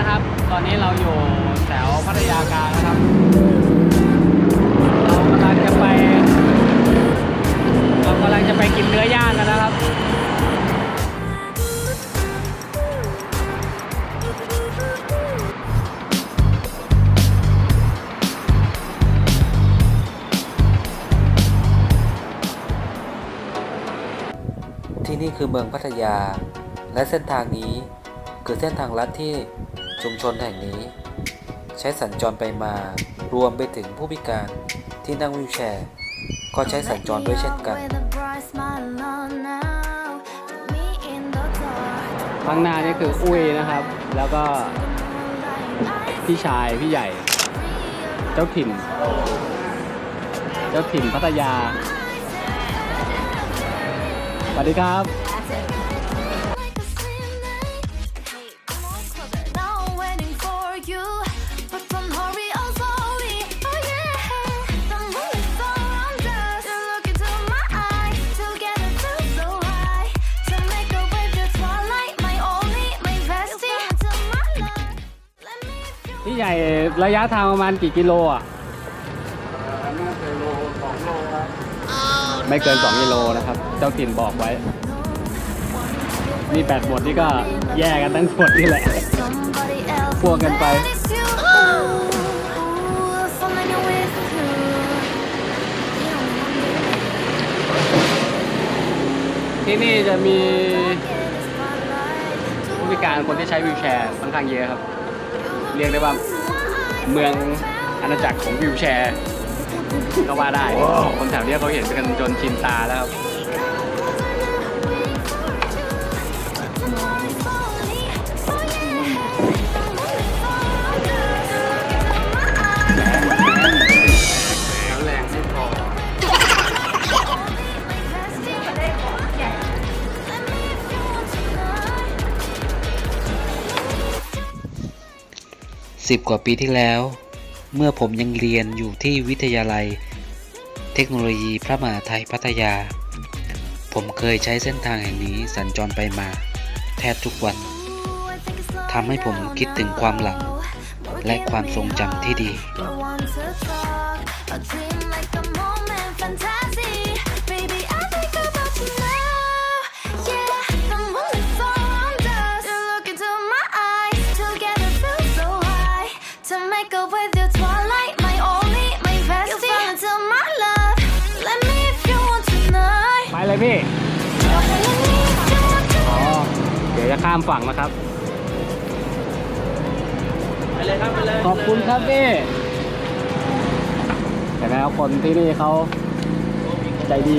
นะครับ ตอนนี้เราอยู่แถวพัทยากลางนะครับ เรากำลังจะไป เรากำลังจะไปกินเนื้อย่างกันนะครับ ที่นี่คือเมืองพัทยา และเส้นทางนี้คือเส้นทางลัดที่ ชุมชนแห่งนี้ ใช้สัญจรไปมารวมไปถึงผู้พิการที่นั่งวิวแชร์ ก็ใช้สัญจรด้วยเช่นกัน ข้างหน้านี่คืออุ้ยนะครับ แล้วก็พี่ชายพี่ใหญ่ เจ้าถิ่น เจ้าถิ่นพัทยาสวัสดีครับ พี่ใหญ่ระยะทางประมาณกี่กิโลอะไม่เกิน2กิโลนะครับ เจ้าถิ่นบอกไว้ นี่แปดหมดนี่ก็แย่กันทั้งหมดนี่แหละ พวกกันไป ที่นี่จะมีผู้พิการคนที่ใช้วิวแชร์ค่อนข้างเยอะครับ เรียกได้ว่าเมืองอาณาจักรของวิวแชร์ก็ว่าได้คนแถวเนี้ยเขาเห็นกันจนชินตาแล้วครับ 10 กว่าปีที่แล้ว เมื่อผมยังเรียนอยู่ที่วิทยาลัย เทคโนโลยีพระมหาไทยพัทยา ผมเคยใช้เส้นทางแห่งนี้สัญจรไปมา แทบทุกวันทำให้ผมคิดถึงความหลัง และความทรงจำที่ดี ข้ามฝั่งนะครับ ไปเลยครับไปเลยขอบคุณครับพี่แต่แล้วคนที่นี่เขาใจดี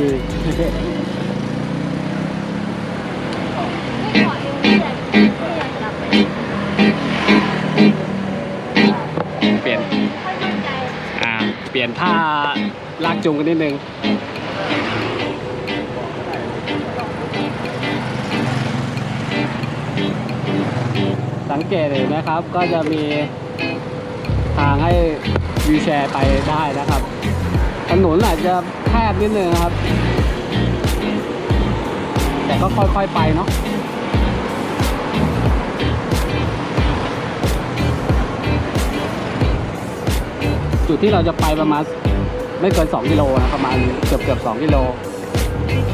เปลี่ยน อ่า เปลี่ยนท่าลากจูงกันนิดนึง สังเกตเห็นนะครับ ก็จะมีทางให้วีแชร์ไปได้นะครับ ถนนอาจจะแคบนิดนึงครับ แต่ก็ค่อยๆไปเนาะจุดที่เราจะไปประมาณไม่เกิน 2 กิโลนะประมาณเกือบเกือบ2กิโล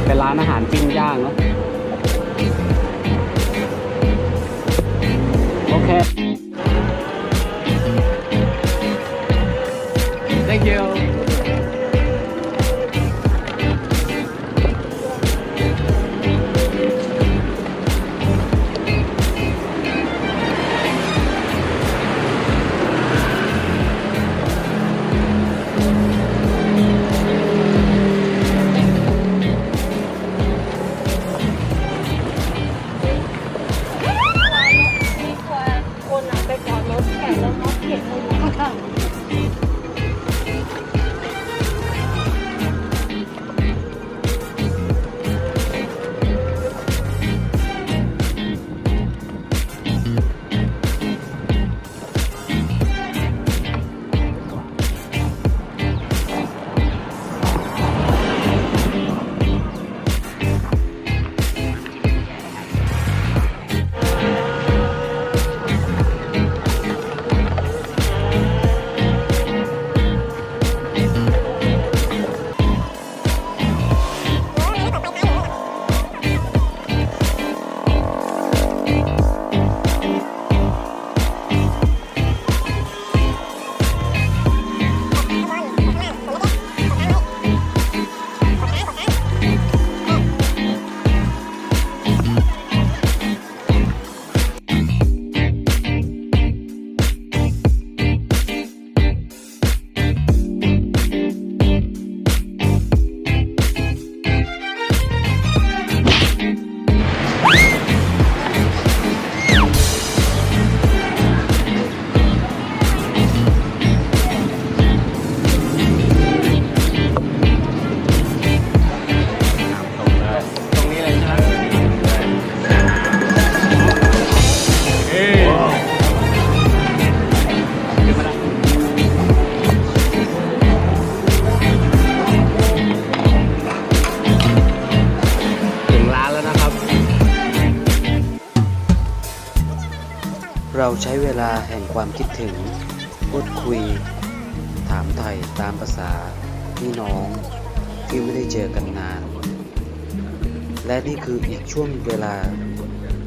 เป็นร้านอาหารปิ้งย่างเนาะ โต เราใช้เวลาแห่งความคิดถึง พูดคุย ถามไถ่ตามภาษาพี่น้องที่ไม่ได้เจอกันนาน และนี่คืออีกช่วงเวลา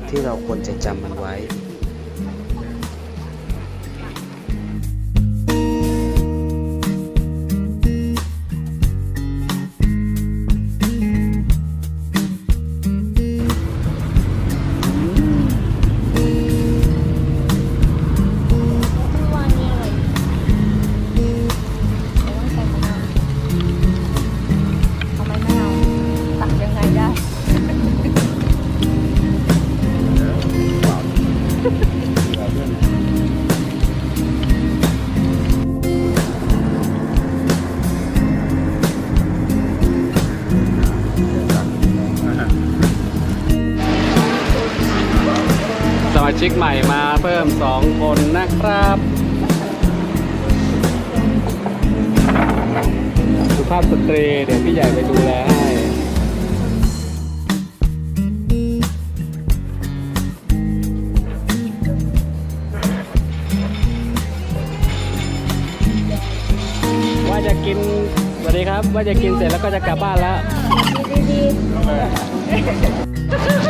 ที่เราควรจะจำมันไว้ ชิกใหม่มาเพิ่มสองคนนะครับ สุภาพสตรีเดี๋ยวพี่ใหญ่ไปดูแลให้ว่าจะกินสวัสดีครับ ว่าจะกินเสร็จแล้วก็จะกลับบ้านแล้วบอ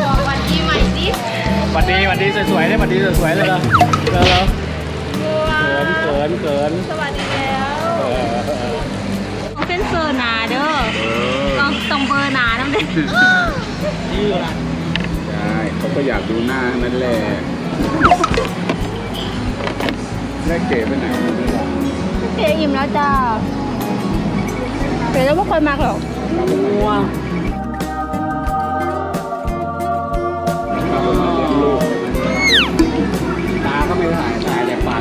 วันดีหวันดีสวยๆได้หวันดีสวยๆเลยเหรอเร็วบัวๆเขินเขินเขินสวัสดีแล้วเออต้องเป็นเซอร์หนาเด้อต้องต้องเบอร์หนาน้ำเด้อชื่ออะไรใช่เขาก็อยากดูหน้านั่นแหละแม่เก๋ไปไหนไม่รู้เจ๊อิ่มแล้วจ้าเจ๊แล้วไม่เคยมากหรอกง่วง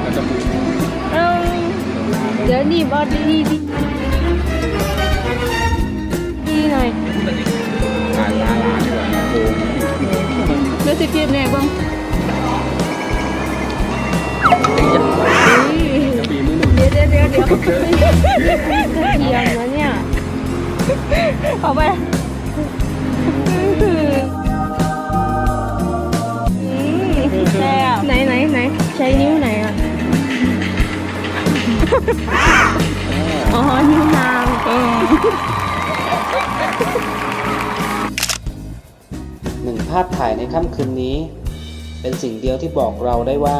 กกับจมูกเออเดี๋ยวดีบอดีดีดีดีหน่อยถ่ายลาลาดีกว่าโกงเดี๋ยวสิเก็บแน่บ้างจะปีมือหนึ่งเดี๋ยวเดี๋ยวเดี๋ยวเดี๋ยวเทียมนะเนี่ยเอาไป อ๋อนิ้วนางเออหนึ่งภาพถ่ายในค่ำคืนนี้ เป็นสิ่งเดียวที่บอกเราได้ว่า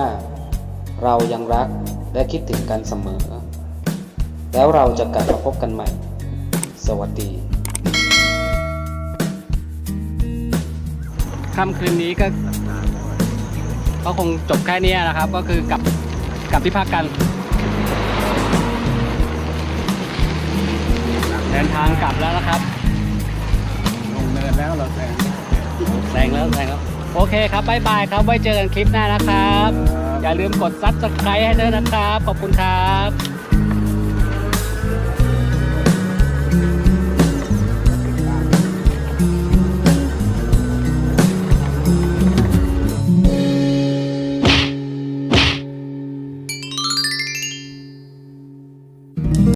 เรายังรักและคิดถึงกันเสมอ แล้วเราจะกลับมาพบกันใหม่ สวัสดีค่ำคืนนี้ก็ก็คงจบแค่นี้นะครับ ก็คือกลับกลับที่พักกัน เดินทางกลับแล้วนะครับ ลงเนินแล้วเหราแซงแซงแล้วแซงแล้วโอเคครับบ๊ายบายครับ ไว้เจอกันคลิปหน้านะครับ อย่าลืมกดซับสไครต์ให้ด้วยนะครับ ขอบคุณครับ